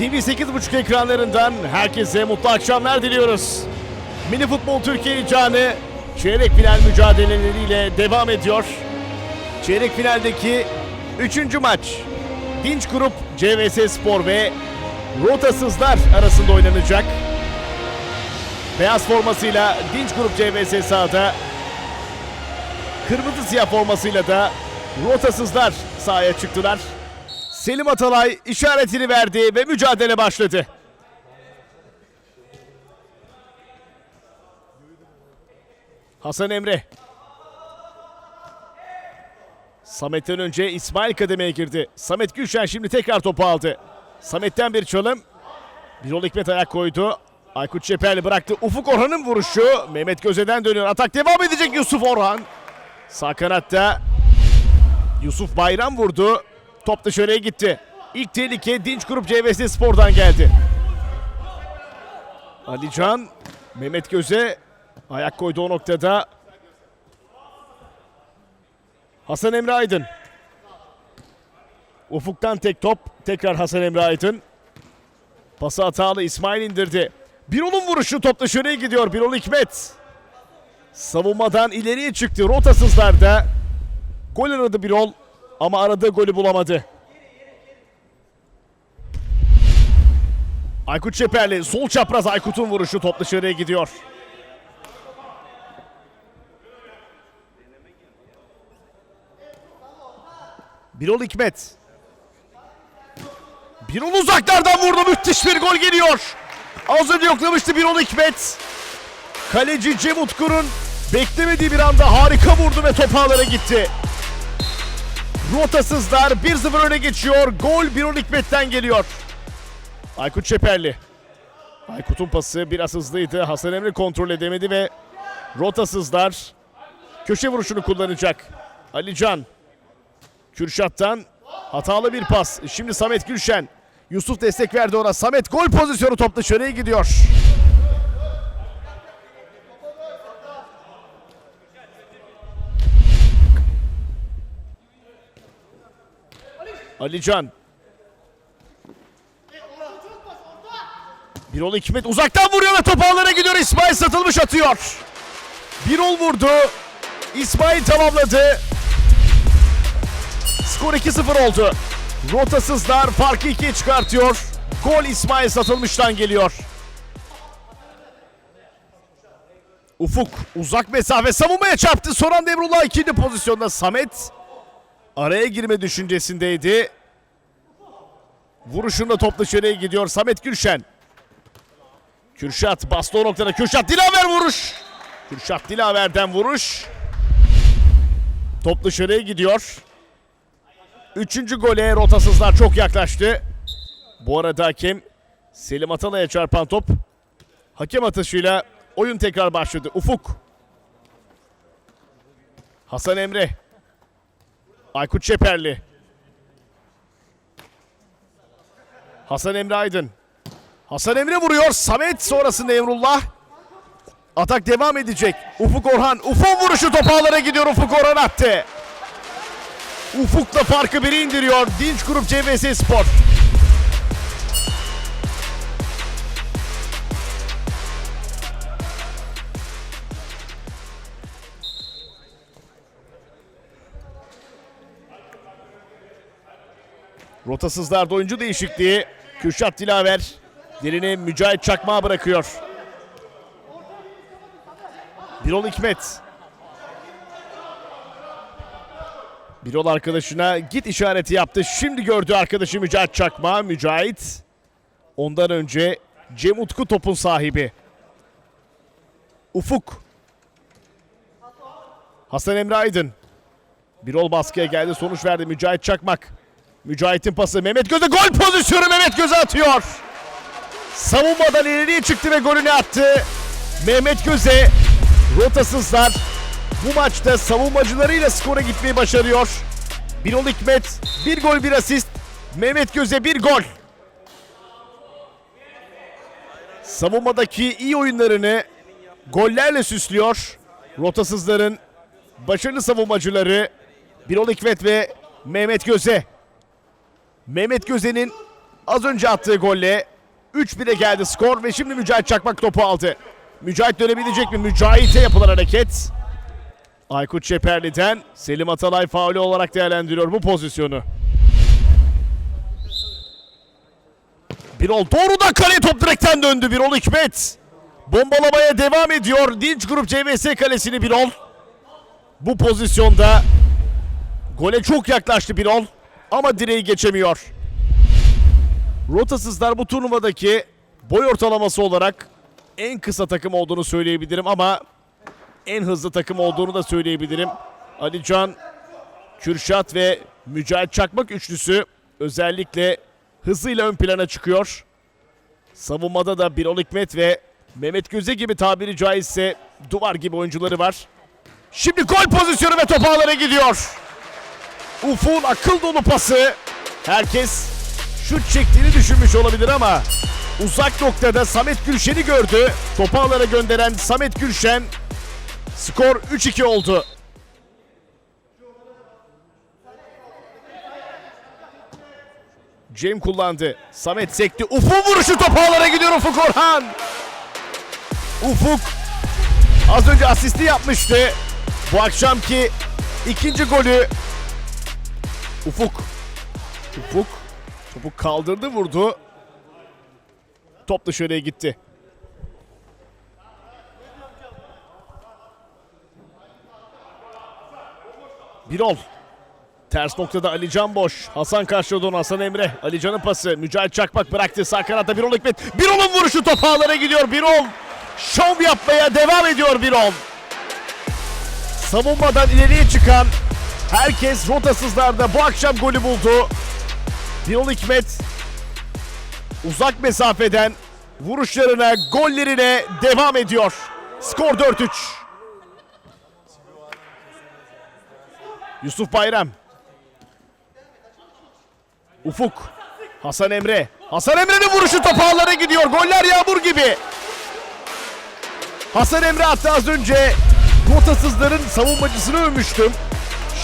TV8.5 ekranlarından herkese mutlu akşamlar diliyoruz. Mini Futbol Türkiye heyecanı çeyrek final mücadeleleriyle devam ediyor. Çeyrek finaldeki 3. maç Dinç Grup CVS Spor ve Rotasızlar arasında oynanacak. Beyaz formasıyla Dinç Grup CVS sahada, kırmızı siyah formasıyla da Rotasızlar sahaya çıktılar. Selim Atalay işaretini verdi ve mücadele başladı. Hasan Emre. Samet'ten önce İsmail kademeye girdi. Samet Gülşen şimdi tekrar topu aldı. Samet'ten bir çalım. Birol Hikmet ayak koydu. Aykut Çeperli bıraktı. Ufuk Orhan'ın vuruşu. Mehmet Göze'den dönüyor. Atak devam edecek Yusuf Orhan. Sağ kanatta Yusuf Bayram vurdu. Top dışarıya gitti. İlk tehlike Dinç Grup CVS Spor'dan geldi. Alican, Mehmet Göze ayak koydu o noktada. Hasan Emre Aydın. Ufuktan tek top. Tekrar Hasan Emre Aydın. Pası hatalı İsmail indirdi. Birol'un vuruşu top dışarıya gidiyor. Birol Hikmet. Savunmadan ileriye çıktı. Rotasızlarda. Gol aradı Birol ama aradığı golü bulamadı. Aykut Çeperli sol çapraz Aykut'un vuruşu top dışarıya gidiyor. Birol Hikmet. Birol uzaklardan vurdu. Müthiş bir gol geliyor. Az önce yoklamıştı Birol Hikmet. Kaleci Cem Utkur'un beklemediği bir anda harika vurdu ve top ağlara gitti. Rotasızlar 1-0 öne geçiyor. Gol Birol Hikmet'ten geliyor. Aykut Çeperli. Aykut'un pası biraz hızlıydı. Hasan Emre kontrol edemedi ve rotasızlar köşe vuruşunu kullanacak. Alican. Kürşat'tan hatalı bir pas. Şimdi Samet Gülşen. Yusuf destek verdi ona. Samet gol pozisyonu top dışarıya gidiyor. Alican. Birol Hikmet uzaktan vuruyor ve top ağlara gidiyor. İsmail satılmış atıyor. Birol vurdu. İsmail tamamladı. Skor 2-0 oldu. Rotasızlar farkı 2'ye çıkartıyor. Gol İsmail Satılmış'tan geliyor. Ufuk uzak mesafe savunmaya çarptı. Soran Devrullah ikinci pozisyonda Samet araya girme düşüncesindeydi. Vuruşunda top dışarıya gidiyor Samet Gülşen. Kürşat bastı o noktada. Kürşat Dilaver vuruş. Kürşat Dilaver'den vuruş. Top dışarıya gidiyor. Üçüncü gole rotasızlar çok yaklaştı. Bu arada hakem Selim Atalay'a çarpan top hakem atışıyla oyun tekrar başladı. Ufuk. Hasan Emre. Aykut Çeperli. Hasan Emre Aydın. Hasan Emre vuruyor. Samet sonrasında Emrullah. Atak devam edecek. Ufuk Orhan. Ufuk vuruşu top ağlara gidiyor. Ufuk Orhan attı. Ufuk'la farkı biri indiriyor. Dinç Grup CVS Spor. Rotasızlarda oyuncu değişikliği. Kürşat Dilaver yerini Mücahit Çakmağa bırakıyor. Birol Hikmet. Birol arkadaşına git işareti yaptı. Şimdi gördü arkadaşı Mücahit Çakma. Mücahit ondan önce Cem Utku topun sahibi. Ufuk. Hasan Emre Aydın. Birol baskıya geldi. Sonuç verdi Mücahit Çakmak. Mücahit'in pası Mehmet Göz'e gol pozisyonu Mehmet Göz'e atıyor. Savunmadan ileriye çıktı ve golünü attı. Mehmet Göz'e rotasızlar bu maçta savunmacılarıyla skora gitmeyi başarıyor. Birol Hikmet bir gol bir asist. Mehmet Göz'e bir gol. Savunmadaki iyi oyunlarını gollerle süslüyor. Rotasızların başarılı savunmacıları Birol Hikmet ve Mehmet Göze. Mehmet Göze'nin az önce attığı golle 3-1'e geldi skor ve şimdi Mücahit Çakmak topu aldı. Mücahit dönebilecek mi? Mücahit'e yapılan hareket. Aykut Çeperli'den Selim Atalay faulü olarak değerlendiriyor bu pozisyonu. Birol doğrudan kaleye top direkten döndü. Birol Hikmet. Bombalamaya devam ediyor. Dinç Grup CVS kalesini Birol. Bu pozisyonda gole çok yaklaştı Birol. Ama direği geçemiyor. Rotasızlar bu turnuvadaki boy ortalaması olarak en kısa takım olduğunu söyleyebilirim ama en hızlı takım olduğunu da söyleyebilirim. Alican, Kürşat ve Mücahit Çakmak üçlüsü özellikle hızıyla ön plana çıkıyor. Savunmada da Birol Hikmet ve Mehmet Göze gibi tabiri caizse duvar gibi oyuncuları var. Şimdi gol pozisyonu ve top ağlara gidiyor. Ufuk'un akıl dolu pası. Herkes şut çektiğini düşünmüş olabilir ama uzak noktada Samet Gülşen'i gördü. Topu ağlara gönderen Samet Gülşen skor 3-2 oldu. Cem kullandı. Samet sekti. Ufuk vuruşu top ağlara gidiyor Ufuk Orhan. Ufuk az önce asisti yapmıştı. Bu akşamki ikinci golü Ufuk. Ufuk topu kaldırdı vurdu. Top dışarıya gitti. Birol. Ters noktada Alican boş. Hasan karşıladı onu Hasan Emre. Alican'ın pası. Mücahit Çakmak bıraktı. Sağ kanatta Birol Hikmet. Birol'un vuruşu top ağlara gidiyor. Birol şov yapmaya devam ediyor Birol. Savunmadan ileriye çıkan herkes rotasızlarda bu akşam golü buldu. Birol Hikmet uzak mesafeden vuruşlarına, gollerine devam ediyor. Skor 4-3. Yusuf Bayram. Ufuk. Hasan Emre. Hasan Emre'nin vuruşu top ağlara gidiyor. Goller yağmur gibi. Hasan Emre attı az önce. Rotasızların savunmacısını övmüştüm.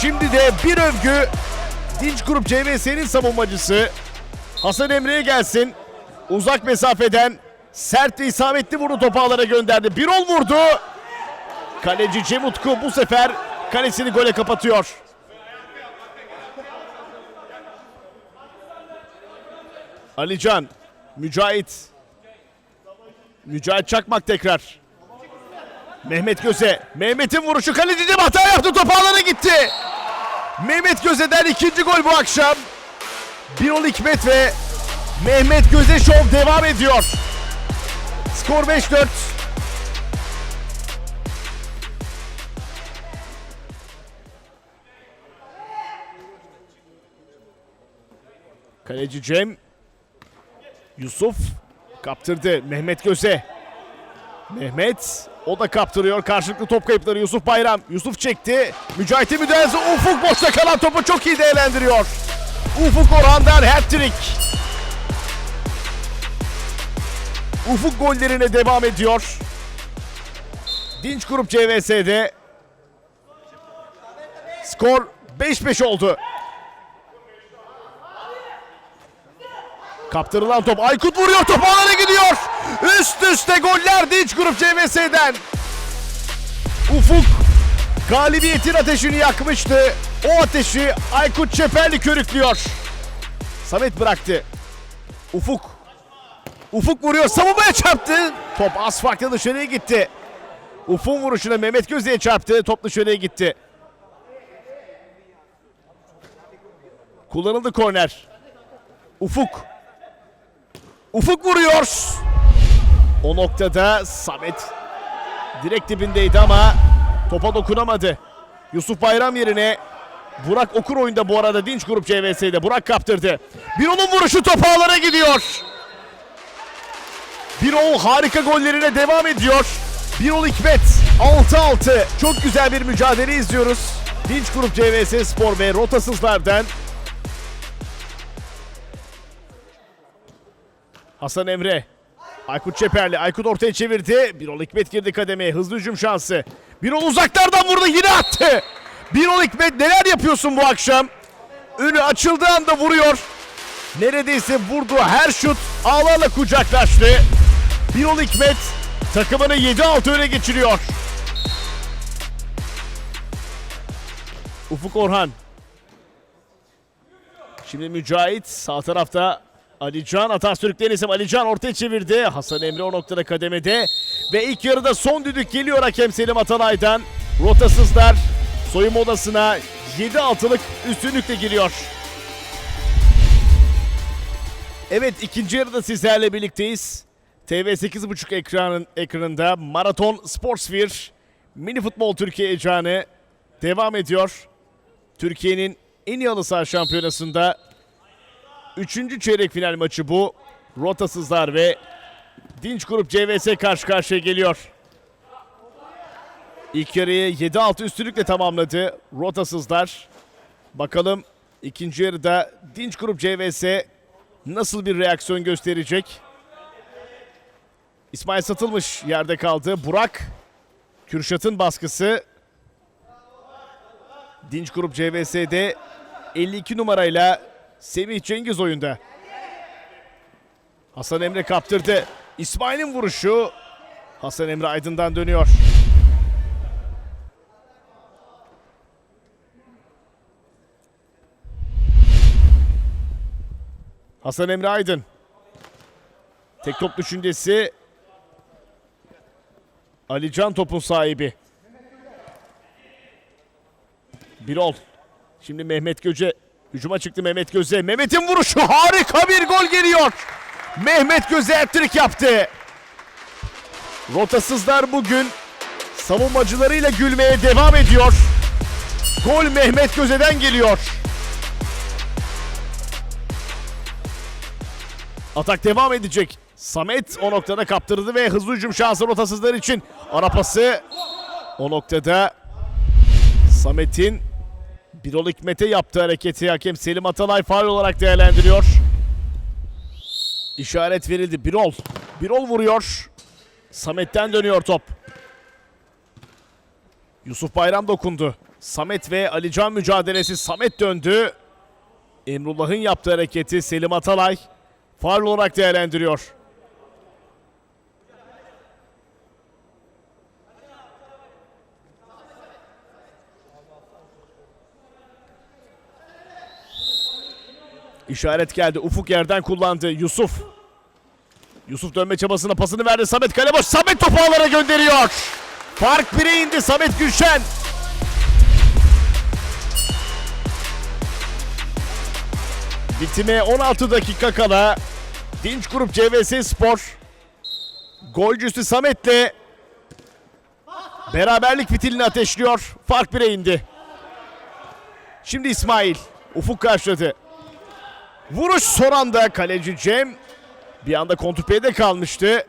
Şimdi de bir övgü Dinç Grup CVS'nin savunmacısı Hasan Emre'ye gelsin. Uzak mesafeden sert isabetli vurdu topu ağlara gönderdi. Birol vurdu. Kaleci Cem Utku bu sefer kalesini gole kapatıyor. Alican, Mücahit. Mücahit Çakmak tekrar. Mehmet Göze. Mehmet'in vuruşu kaleci Cem hata yaptı. Top ağlara gitti. Mehmet Göze'den ikinci gol bu akşam. Birol Hikmet ve Mehmet Göze şov devam ediyor. Skor 5-4. Kaleci Cem. Yusuf kaptırdı. Mehmet Göze. Mehmet o da kaptırıyor. Karşılıklı top kayıpları Yusuf Bayram. Yusuf çekti. Mücahit'in müdahalesi. Ufuk boşta kalan topu çok iyi değerlendiriyor. Ufuk Orhan'dan hat-trick. Ufuk gollerine devam ediyor. Dinç Grup CVS'de skor 5-5 oldu. Kaptırılan top Aykut vuruyor top alana gidiyor. Üst üste goller Dinç Grup CVS'den. Ufuk galibiyetin ateşini yakmıştı. O ateşi Aykut Çeperli körüklüyor. Samet bıraktı. Ufuk. Ufuk vuruyor savunmaya çarptı. Top az farklı dışarıya gitti. Ufuk'un vuruşuna Mehmet Gözde'ye çarptı. Top dışarıya gitti. Kullanıldı korner. Ufuk. Ufuk vuruyor. O noktada Samet direkt dibindeydi ama topa dokunamadı. Yusuf Bayram yerine Burak Okur oyunda bu arada Dinç Grup CVS'de. Burak kaptırdı. Birol'un vuruşu top ağlara gidiyor. Birol harika gollerine devam ediyor. Birol Hikmet 6-6. Çok güzel bir mücadele izliyoruz. Dinç Grup CVS Spor ve Rotasızlardan Hasan Emre. Aykut Çeperli. Aykut ortaya çevirdi. Birol Hikmet girdi kademeye. Hızlı hücum şansı. Birol uzaklardan vurdu. Yine attı. Birol Hikmet neler yapıyorsun bu akşam? Önü açıldığı anda vuruyor. Neredeyse vurduğu her şut ağlarla kucaklaştı. Birol Hikmet takımını 7-6 öne geçiriyor. Ufuk Orhan. Şimdi Mücahit sağ tarafta Alican atar sürükleyen isim Alican ortaya çevirdi. Hasan Emre o noktada kademede. Ve ilk yarıda son düdük geliyor hakem Selim Atalay'dan. Rotasızlar soyunma odasına 7-6'lık üstünlükle giriyor. Evet ikinci yarıda sizlerle birlikteyiz. TV 8.5 ekranın ekranında Maraton Sportsfire Mini Futbol Türkiye heyecanı devam ediyor. Türkiye'nin en iyi halı saha şampiyonasında 3. çeyrek final maçı bu. Rotasızlar ve Dinç Grup CVS karşı karşıya geliyor. İlk yarıyı 7-6 üstünlükle tamamladı Rotasızlar. Bakalım ikinci yarıda Dinç Grup CVS nasıl bir reaksiyon gösterecek? İsmail Satılmış yerde kaldı. Burak Kürşat'ın baskısı Dinç Grup CVS'de 52 numarayla Semih Cengiz oyunda. Hasan Emre kaptırdı. İsmail'in vuruşu Hasan Emre Aydın'dan dönüyor. Hasan Emre Aydın. Tek top düşüncesi Alican topun sahibi. Birol. Şimdi Mehmet Göce. Hücuma çıktı Mehmet Göze. Mehmet'in vuruşu harika bir gol geliyor. Mehmet Göze hat yaptı. Rotasızlar bugün savunmacılarıyla gülmeye devam ediyor. Gol Mehmet Göze'den geliyor. Atak devam edecek. Samet o noktada kaptırdı ve hızlı hücum şansı rotasızlar için. Ara pası o noktada Samet'in Birol Hikmet'e yaptığı hareketi hakem Selim Atalay faul olarak değerlendiriyor. İşaret verildi. Birol. Birol vuruyor. Samet'ten dönüyor top. Yusuf Bayram dokundu. Samet ve Alican mücadelesi. Samet döndü. Emrullah'ın yaptığı hareketi Selim Atalay faul olarak değerlendiriyor. İşaret geldi. Ufuk yerden kullandı. Yusuf. Yusuf dönme çabasına pasını verdi. Samet kale boş. Samet topu ağlara gönderiyor. Fark 1'e indi Samet Gülşen. Bitime 16 dakika kala Dinç Grup CVS Spor golcüsü Samet'le beraberlik fitilini ateşliyor. Fark 1'e indi. Şimdi İsmail. Ufuk karşıladı. Vuruş son anda kaleci Cem bir anda kontrpeyde kalmıştı.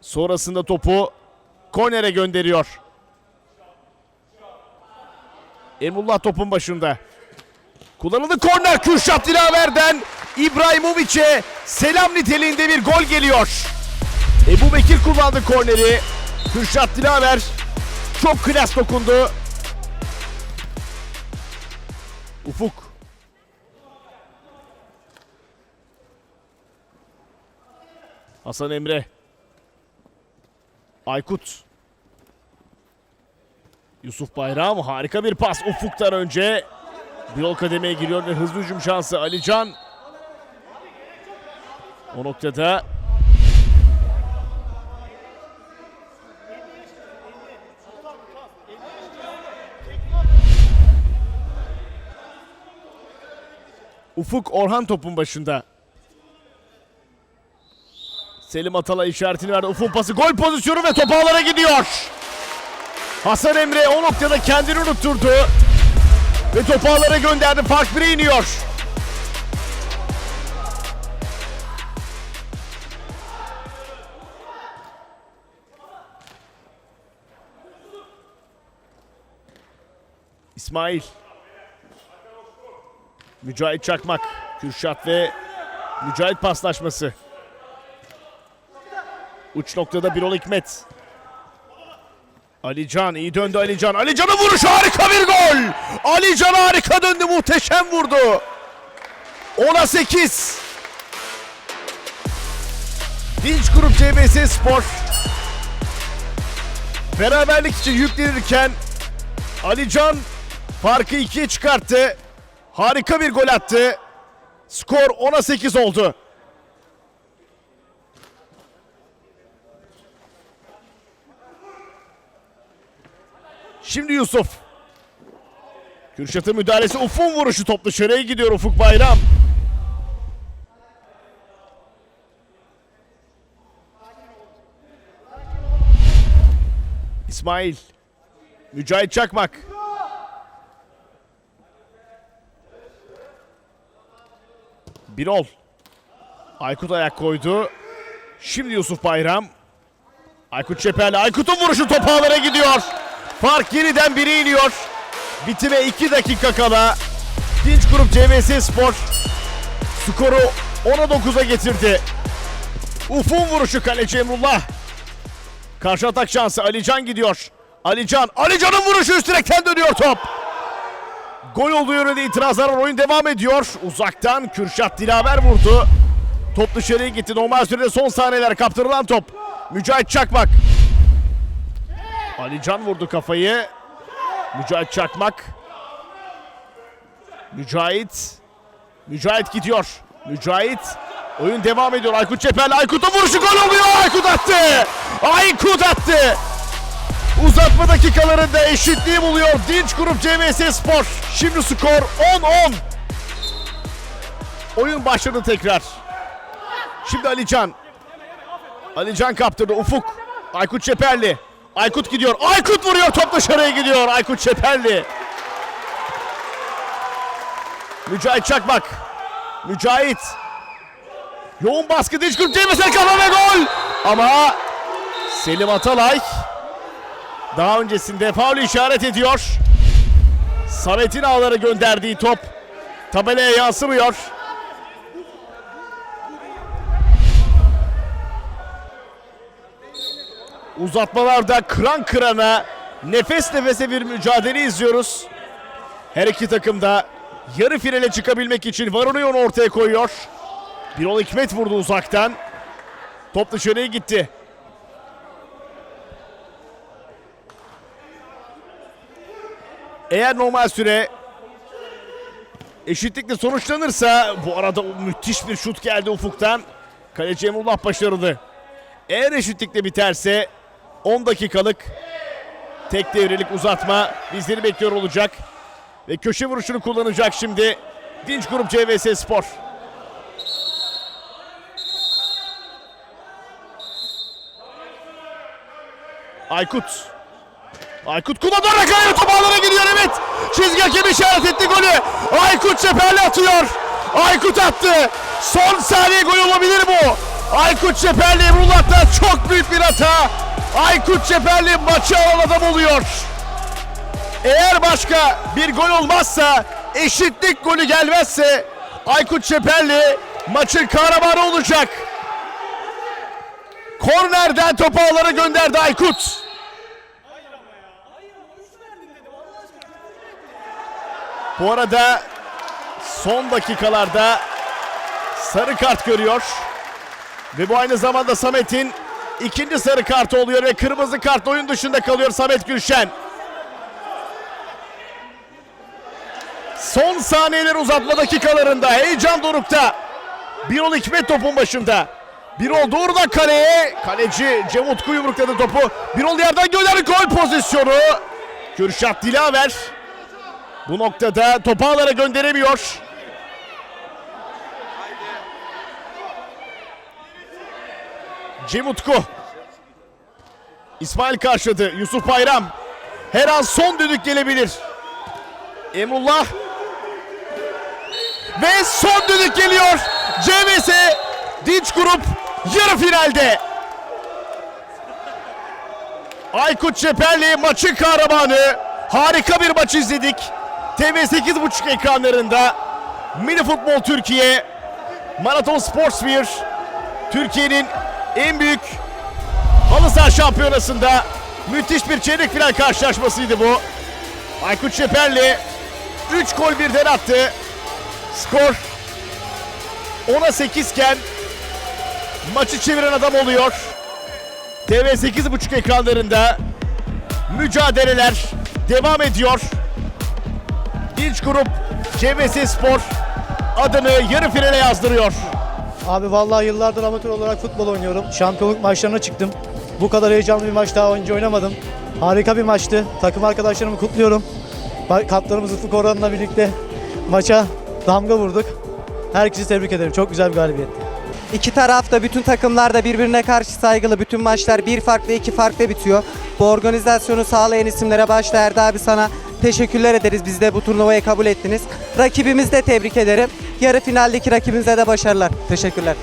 Sonrasında topu kornere gönderiyor. Emullah topun başında. Kullanıldı korner Kürşat Dilaver'den İbrahimovic'e selam niteliğinde bir gol geliyor. Ebu Bekir kullandı korneri. Kürşat Dilaver çok klas dokundu. Ufuk Hasan Emre. Aykut. Yusuf Bayram harika bir pas ufuktan önce. Bir yol kademeye giriyor ve hızlı hücum şansı Alican. O noktada Ufuk Orhan topun başında. Selim Atalay işaretini verdi. Ufuk pası gol pozisyonu ve top ağlara gidiyor. Hasan Emre o noktada kendini unutturdu. Ve topu ağlara gönderdi. Fark 1'e iniyor. İsmail. Mücahit Çakmak. Kürşat ve Mücahit paslaşması. Uç noktada Birol Hikmet. Alican iyi döndü Alican. Alican'ın vuruşu harika bir gol. Alican harika döndü muhteşem vurdu. 10'a 8. Dinç Grup CBS Spor beraberlik için yüklenirken Alican farkı 2'ye çıkarttı. Harika bir gol attı. Skor 10'a 8 oldu. Şimdi Yusuf. Kürşat'ın müdahalesi Ufuk'un vuruşu top dışarıya gidiyor Ufuk Bayram. İsmail. Mücahit Çakmak. Birol. Aykut ayak koydu. Şimdi Yusuf Bayram. Aykut Çeperli. Aykut'un vuruşu top ağlara gidiyor. Fark yeniden biri iniyor. Bitime 2 dakika kala. Dinç Grup CVS Spor skoru 10'a 9'a getirdi. Ufun vuruşu kaleci Emrullah. Karşı atak şansı Alican gidiyor. Alican, Alican'ın vuruşu üst direkten dönüyor top. Gol olduğu yönünde itirazlar var. Oyun devam ediyor. Uzaktan Kürşat Dilaver vurdu. Top dışarıya gitti. Normal sürede son saniyeler kaptırılan top. Mücahit Çakmak. Alican vurdu kafayı. Mücahit Çakmak. Mücahit. Mücahit gidiyor. Mücahit. Oyun devam ediyor. Aykut Çeperli. Aykut'un vuruşu gol oluyor. Aykut attı. Aykut attı. Uzatma dakikalarında eşitliği buluyor Dinç Grup CVS Spor. Şimdi skor 10-10. Oyun başladı tekrar. Şimdi Alican. Alican kaptırdı. Ufuk. Aykut Çeperli. Aykut gidiyor. Aykut vuruyor. Top dışarıya gidiyor. Aykut Çeperli. Mücahit Çakmak. Mücahit. Yoğun baskı Dinç Grup CVS kafa ve gol. Ama Selim Atalay daha öncesinde faul işaret ediyor. Samet'in ağları gönderdiği top tabelaya yansımıyor. Uzatmalarda kıran kırana, nefes nefese bir mücadele izliyoruz. Her iki takım da yarı finale çıkabilmek için varını ortaya koyuyor. Birol Hikmet vurdu uzaktan. Top dışarıya gitti. Eğer normal süre eşitlikle sonuçlanırsa bu arada müthiş bir şut geldi ufuktan. Kaleci Emrullah başarılı. Eğer eşitlikle biterse 10 dakikalık tek devrelik uzatma bizleri bekliyor olacak. Ve köşe vuruşunu kullanacak şimdi Dinç Grup CVS Spor. Aykut. Aykut kullanarak ayı top ağlara gidiyor evet. Çizgi hakem işaret etti golü. Aykut Çeperli atıyor. Aykut attı. Son saniye gol olabilir bu. Aykut Çeperli Emrullah'tan çok büyük bir hata. Aykut Çeperli maçı alan adam oluyor. Eğer başka bir gol olmazsa, eşitlik golü gelmezse Aykut Çeperli maçın kahramanı olacak. Kornerden topu ağlara gönderdi Aykut. Bu arada son dakikalarda sarı kart görüyor. Ve bu aynı zamanda Samet'in ikinci sarı kartı oluyor ve kırmızı kart oyun dışında kalıyor Samet Gülşen. Son saniyeler uzatma dakikalarında heyecan dorukta. Birol Hikmet topun başında. Birol doğrudan kaleye. Kaleci Cem Utku yumrukladı topu. Birol yerden gönderdi gol pozisyonu. Kürşat Dilaver. Bu noktada topu ağlara gönderemiyor. Cem Utku. İsmail karşıladı. Yusuf Bayram. Her an son düdük gelebilir. Emrullah. Ve son düdük geliyor. CVS Dinç Grup yarı finalde. Aykut Çeperli maçın kahramanı. Harika bir maç izledik. TV8.5 ekranlarında Mini Futbol Türkiye Maraton Sports 1 Türkiye'nin en büyük halı saha şampiyonasında müthiş bir çeyrek final karşılaşmasıydı bu. Aykut Çeperli 3 gol birden attı. Skor 10'a 8 iken maçı çeviren adam oluyor. TV 8.5 ekranlarında mücadeleler devam ediyor. İlk grup CVS Spor adını yarı finale yazdırıyor. Abi vallahi yıllardır amatör olarak futbol oynuyorum. Şampiyonluk maçlarına çıktım. Bu kadar heyecanlı bir maç daha önce oynamadım. Harika bir maçtı. Takım arkadaşlarımı kutluyorum. Kaptanımız Ufuk Orhan'la birlikte maça damga vurduk. Herkesi tebrik ederim. Çok güzel bir galibiyetti. İki taraf da bütün takımlar da birbirine karşı saygılı. Bütün maçlar bir farklı iki farklı bitiyor. Bu organizasyonu sağlayan isimlere başta Erda abi sana teşekkürler ederiz. Biz de bu turnuvayı kabul ettiniz. Rakibimizi de tebrik ederim. Yarı finaldeki rakibimize de başarılar. Teşekkürler.